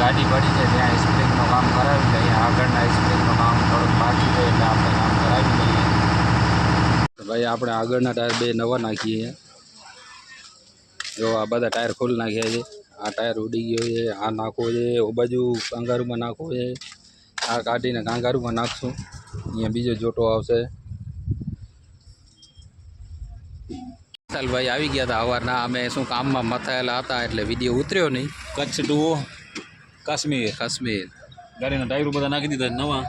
ગાડી પડી છે, ત્યાં આઈસબ્રેકનું કામ કરાવી લઈએ. આગળના આઈસબ્રેકનું કામ થોડુંક બાકી છે એટલે આપણે કામ કરાવી લઈએ. ભાઈ, આપણે આગળના ટાયર બે નવા નાખીએ જો આ બધા ટાયર ખોલી નાખ્યા છે. આ ટાયર ઉડી ગયો છે, આ નાખવો છે, ઓ બાજુ કાંગારુમાં નાખવો છે. આ કાઢીને કાંગારુમાં નાખશું. અહીંયા બીજો જોટો આવશે. ચાલ ભાઈ, આવી ગયા હતા અવારના અમે શું કામમાં મથાયેલા હતા એટલે વીડિયો ઉતર્યો નહીં. કચ્છ ડુઓ કાશ્મીર. કાશ્મીર. ગાડીના ટાયરો બધા નાખી દીધા નવા.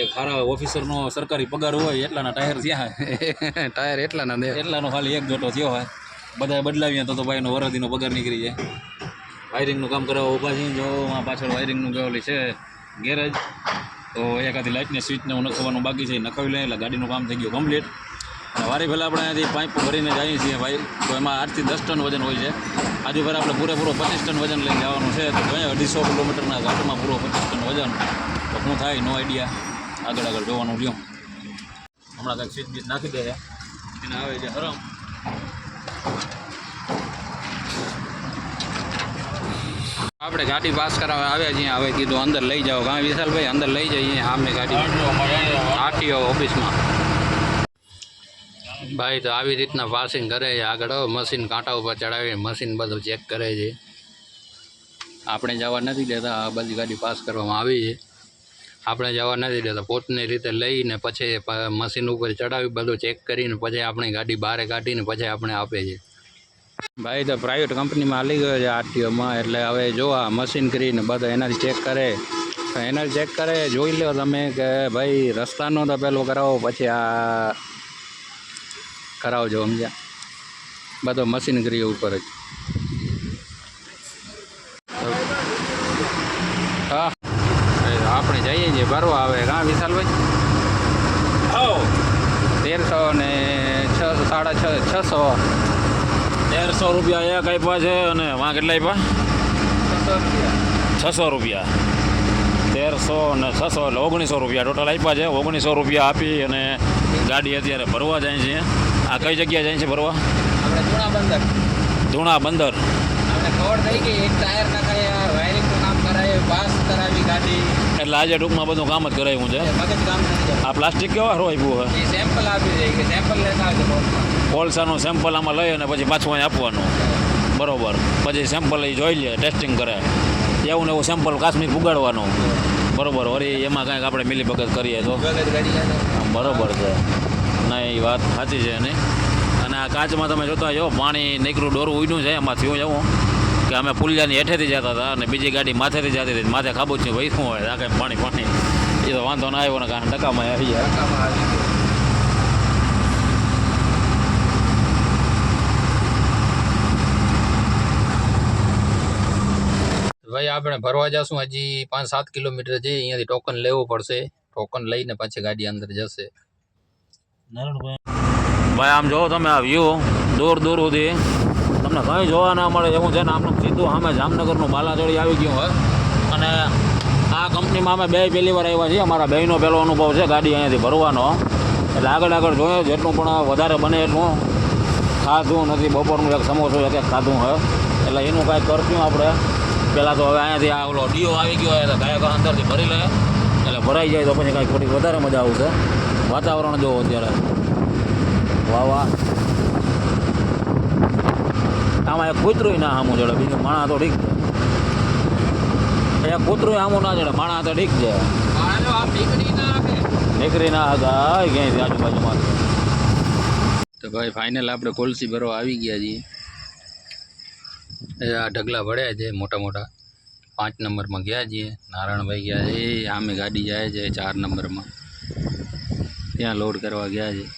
એક સારા ઓફિસરનો સરકારી પગાર હોય એટલાના ટાયર થયા ટાયર એટલાના દે એટલાનો ખાલી એક જોટો થયો હોય બધા બદલાવીએ તો તો ભાઈનો વરદીનો પગાર નીકળી જાય. વાયરિંગનું કામ કરાવવા ઊભા છે જો આ પાછળ વાયરિંગનું ગયેલી છે ગેરેજ. તો એકાથી લાઇટને સ્વિચને નખવાનું બાકી છે નખાવી લઈએ એટલે ગાડીનું કામ થઈ ગયું કમ્પ્લીટ. વારી પહેલાં આપણે અહીંયાથી પાઇપ ભરીને જઈએ છીએ ભાઈ. તો એમાં આઠથી દસ ટન વજન હોય છે. આજે ફેર આપણે પૂરેપૂરો પચીસ ટન વજન લઈને જવાનું છે. તો જોઈએ અઢીસો કિલોમીટરના ઘાટમાં પૂરો પચીસ ટન વજન. તો શું થાય? નો આઈડિયા આગળ આગળ જોવાનું લ્યો હમણાં કંઈક સ્વિચ બીજ નાખી દે એને આવે છે હરમ. આપણે ગાડી પાસ કરાવે આવ્યા છીએ. હવે કીધું અંદર લઈ જાઓ. કાં વિશાલભાઈ અંદર લઈ જઈએ. આમની ગાડી. આરટીઓ ઓફિસમાં. ભાઈ તો આવી રીતના પાસિંગ કરે છે. આગળ મશીન કાંટા ઉપર ચડાવીને મશીન બધું ચેક કરે છે. આપણે જવા નથી દેતા, આ બધી ગાડી પાસ કરવામાં આવી છે. આપણે જવા નથી દેતા, પોતની રીતે લઈને પછી મશીન ઉપર ચડાવી બધું ચેક કરીને પછી આપણી ગાડી બહાર કાઢીને પછી આપણે આપે છે. ભાઈ તો પ્રાઇવેટ કંપનીમાં હાલી ગયો છે આરટીઓમાં એટલે હવે જો આ મશીન કરીને બધા એનાથી ચેક કરે. એનાથી ચેક કરે, જોઈ લો તમે કે ભાઈ રસ્તાનો તો પેલો કરાવો, પછી આ કરાવજો સમજ્યા? બધો મશીનગરી ઉપર જ. હા. આપણે જઈએ છીએ ભરવા આવે. કાં વિશાલભાઈ તેરસો ને છસો સાડા છ છસો. તેરસો રૂપિયા એક આપ્યા છે અને વાં કેટલા આપ્યા? છસો રૂપિયા. તેરસો ને છસો એટલે ઓગણીસો રૂપિયા ટોટલ આપ્યા છે. ઓગણીસો રૂપિયા આપી અને ગાડી અત્યારે ભરવા જાય છે. આ કઈ જગ્યાએ જાય છે ભરવા? આપણે જૂના બંદર. ધૂણા બંદર. આપણે ખબર થઈ ગઈ એક ટાયર નખાયા વાયરિંગનું કામ કરાય પાસ કરાવી ગાડી. એટલે આજે ટૂંકમાં બધું કામ જ કરાવ્યું છે. મગજ કામ નથી. આ પ્લાસ્ટિક કેવા હરો આપ્યું છે સેમ્પલ આપી દે કે સેમ્પલ લેતા આવજો. કોલસાનું સેમ્પલ આમાં લઈ અને પછી પાછું અહીં આપવાનું. બરોબર. પછી સેમ્પલ એ જોઈ લે ટેસ્ટિંગ કરે. એવું ને એવું સેમ્પલ કાશ્મીર પુગાડવાનું. બરોબર. વળી એમાં કાંઈક આપણે મિલીભગત કરીએ તો. બરોબર છે. ના એ વાત સાચી છે એની. અને આ કાચમાં તમે જોતા જો પાણી નીકળું ડોરું ઉડ્યું છે, એમાં થયું જવું કે અમે પુલિયાની હેઠેથી જતા હતા અને બીજી ગાડી માથેથી જતી હતી. માથે ખાબું છે, ભાઈ, શું હોય? આ પાણી પાણી. એ તો વાંધો ના આવ્યો ને કારણ ટકામાં આવી ગયા. ભાઈ, આપણે ભરવા જશું હજી પાંચ સાત કિલોમીટર છે અહીંયાથી ટોકન લેવું પડશે. ટોકન લઈને પછી ગાડી અંદર જશે. ભાઈ, આમ જોવો તમે આ વ્યૂ દૂર દૂર સુધી. તમને કંઈ જોવા ના મળે એવું છે ને આમનું સીધું અમે જામનગરનું બાલાચડી આવી ગયું હોય. અને આ કંપનીમાં અમે બે પહેલી વાર આવ્યા છીએ. અમારા બેનો પહેલો અનુભવ છે ગાડી અહીંયાથી ભરવાનો. એટલે આગળ આગળ જોઈએ જેટલું પણ વધારે બને એટલું. ખાધું નથી, બપોરનું એક સમોસું, એક એક ખાધું હોય. એટલે એનું કાંઈ કરશું આપણે. પહેલાં તો હવે અહીંયાથી આ ઓલો ડીઓ આવી ગયો હોય તો ગાયક અંદરથી ભરી લે. એટલે ભરાઈ જાય તો પછી કાંઈક થોડી વધારે મજા આવશે. વાતાવરણ જોવો અત્યારે. વાહ વાહ. આમાં એક કૂતરું ના સામું જડે બીજું માણા તો ઠીક છે. એક કૂતરું સામું ના જડે માણા તો ઠીક છે. નીકળી ના હતા ક્યાંયથી આજુબાજુમાં. તો ભાઈ ફાઇનલ આપણે કોલસી ભરવા આવી ગયા છીએ. એ આ ઢગલા ભળ્યા છે મોટા મોટા. પાંચ નંબરમાં ગયા છીએ. નારાયણભાઈ ગયા છે એ આમે ગાડી જાય છે ચાર નંબરમાં. ત્યાં લોડ કરવા ગયા છે.